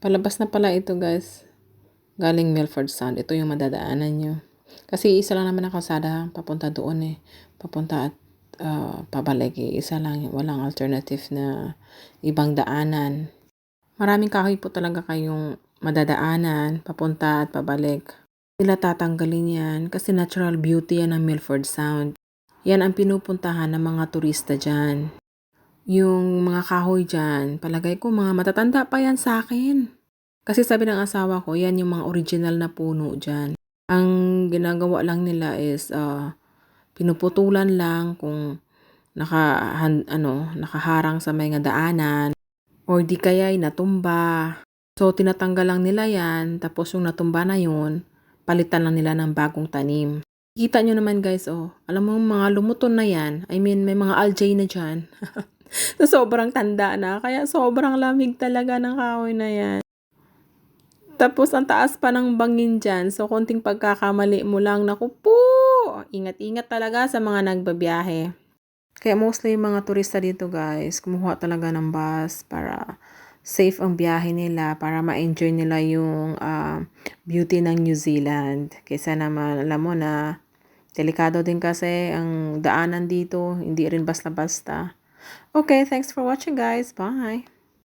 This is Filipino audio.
Palabas na pala ito guys. Galing Milford Sound. Ito yung madadaanan nyo. Kasi isa lang naman ang kalsada papunta doon eh. Papunta at ah, pabalik eh. Isa lang. Walang alternative na ibang daanan. Maraming kahoy po talaga kayong madadaanan papunta at pabalik. Sila tatanggalin yan kasi natural beauty yan ng Milford Sound. Yan ang pinupuntahan ng mga turista dyan. Yung mga kahoy dyan, palagay ko mga matatanda pa yan sa akin. Kasi sabi ng asawa ko, yan yung mga original na puno dyan. Ang ginagawa lang nila is ah, pinuputulan lang kung naka, ano, nakaharang sa mga daanan or di kaya ay natumba. So, tinatanggal lang nila yan. Tapos yung natumba na yun, palitan lang nila ng bagong tanim. Kita nyo naman guys, oh. Alam mo, mga lumuton na yan. I mean, may mga algae na dyan. so, sobrang tanda na. Kaya sobrang lamig talaga ng kahoy na yan. Tapos, ang taas pa ng bangin dyan. So, konting pagkakamali mo lang. Naku po! Ingat-ingat talaga sa mga nagbabiyahe. Kaya mostly yung mga turista dito guys, kumuha talaga ng bus para safe ang biyahe nila, para ma-enjoy nila yung ah, beauty ng New Zealand. Kaysa naman, alam mo na, delikado din kasi ang daanan dito, hindi rin basta-basta. Okay, thanks for watching guys. Bye!